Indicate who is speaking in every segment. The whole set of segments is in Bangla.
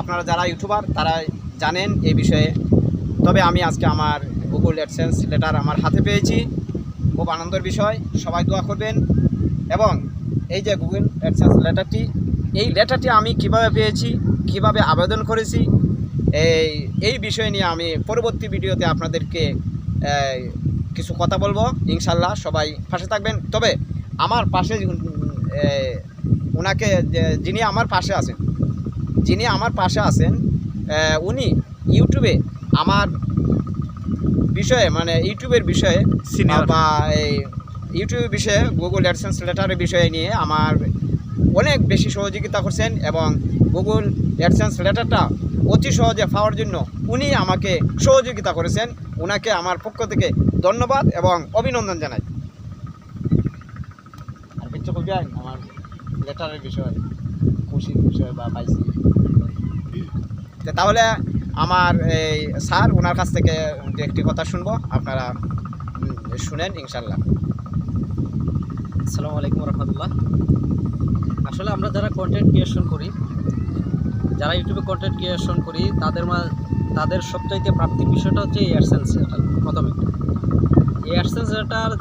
Speaker 1: আপনারা যারা ইউটিউবার, তারা জানেন এই বিষয়ে। তবে আমি আজকে আমার গুগল অ্যাডসেন্স লেটার আমার হাতে পেয়েছি। খুব আনন্দের বিষয়। সবাই দোয়া করবেন। এবং এই যে গুগল অ্যাডসেন্স লেটারটি এই লেটারটি আমি কীভাবে পেয়েছি, কীভাবে আবেদন করেছি, এই এই বিষয় নিয়ে আমি পরবর্তী ভিডিওতে আপনাদেরকে কিছু কথা বলব ইনশাল্লাহ সবাই পাশে থাকবেন। তবে আমার পাশে ওনাকে যিনি আমার পাশে আছেন যিনি আমার পাশে আছেন উনি ইউটিউবে আমার বিষয়ে মানে ইউটিউবের বিষয়ে. বা এই ইউটিউবের বিষয়ে গুগল অ্যাডসেন্স লেটারের বিষয়ে নিয়ে আমার অনেক বেশি সহযোগিতা করছেন এবং গুগল অ্যাডসেন্স লেটারটা অতি সহজে পাওয়ার জন্য উনি আমাকে সহযোগিতা করেছেন। ওনাকে আমার পক্ষ থেকে ধন্যবাদ এবং অভিনন্দন জানাই। আর কিছু আমার লেটারের বিষয়ে খুশির বিষয় বা পাইছি। তাহলে আমার এই স্যার ওনার কাছ থেকে একটি কথা শুনব, আপনারা শুনেন ইনশাল্লাহ
Speaker 2: আসসালামু আলাইকুম রহমতুল্লাহ। আসলে আমরা যারা কন্টেন্ট ক্রিয়েশন করি, যারা ইউটিউবে কন্টেন্ট ক্রিয়েশন করি, তাদের মা, তাদের সবচাইতে প্রাপ্তির বিষয়টা হচ্ছে এই অ্যাডসেন্স এটা প্রথমে। এই অ্যাডসেন্স এটার,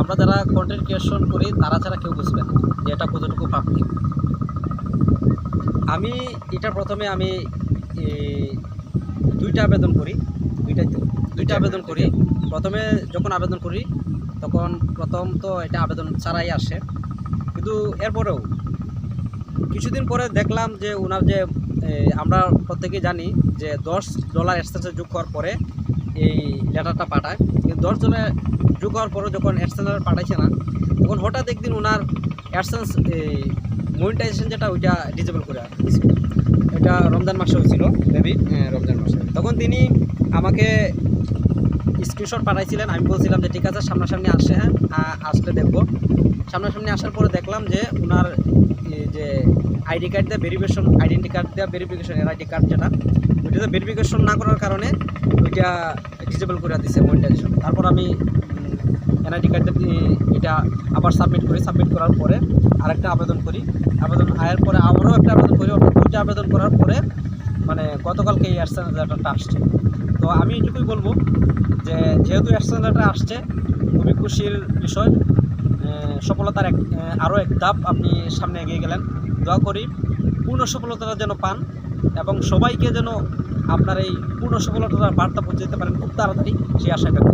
Speaker 2: আমরা যারা কন্টেন্ট ক্রিয়েশন করি, তারা ছাড়া কেউ বুঝবে না যে এটা কতটুকু প্রাপ্তি। আমি, এটা প্রথমে আমি দুইটা আবেদন করি দুইটাই তো দুইটা আবেদন করি। প্রথমে যখন আবেদন করি তখন প্রথম তো এটা আবেদন ছাড়াই আসে। কিন্তু এরপরেও কিছুদিন পরে দেখলাম যে ওনার যে আমরা প্রত্যেকেই জানি যে দশ ডলার এক্সচেঞ্জে যোগ হওয়ার পরে এই লেটারটা পাঠায়। কিন্তু দশ ডলার যোগ হওয়ার পরেও যখন এক্সচেঞ্জ পাঠাইছে না তখন হঠাৎ একদিন ওনার অ্যাডসেন্স এই মনিটাইজেশন যেটা ওইটা ডিজেবল করে দিয়েছে এটা রমজান মাসে হয়েছিল মেবি
Speaker 1: হ্যাঁ রমজান মাসে
Speaker 2: তখন তিনি আমাকে স্ক্রিনশট পাঠাইছিলেন। আমি বলছিলাম যে, ঠিক আছে, সামনাসামনি আসে হ্যাঁ আসলে দেখব। সামনাসামনি আসার পরে দেখলাম যে ওনার যে আইডি কার্ড দিয়ে ভেরিফিকেশন আইডেন্টি কার্ড দেওয়া ভেরিফিকেশন আইডি কার্ড যেটা, ওইটাতে ভেরিফিকেশন না করার কারণে ওইটা ডিসেবল করে দিচ্ছে মনিটাইজেশন তারপর আমি এনআইডি কার্ড এটা আবার সাবমিট করি সাবমিট করার পরে আরেকটা আবেদন করি। আবেদন আয়ের পরে আবারও একটা আবেদন করি, অর্থাৎ দুইটা আবেদন করার পরে মানে গতকালকে এই অ্যাডসেন্স লেটারটা আসছে। তো আমি এটুকুই বলব যে, যেহেতু অ্যাডসেন্স লেটার আসছে, খুবই খুশির বিষয়। সফলতার এক আরও এক ধাপ আপনি সামনে এগিয়ে গেলেন। দোয়া করি পূর্ণ সফলতাটা যেন পান এবং সবাইকে যেন আপনার এই পূর্ণ সফলতার বার্তা পৌঁছে দিতে পারেন খুব তাড়াতাড়ি, সেই আশায় ব্যক্ত।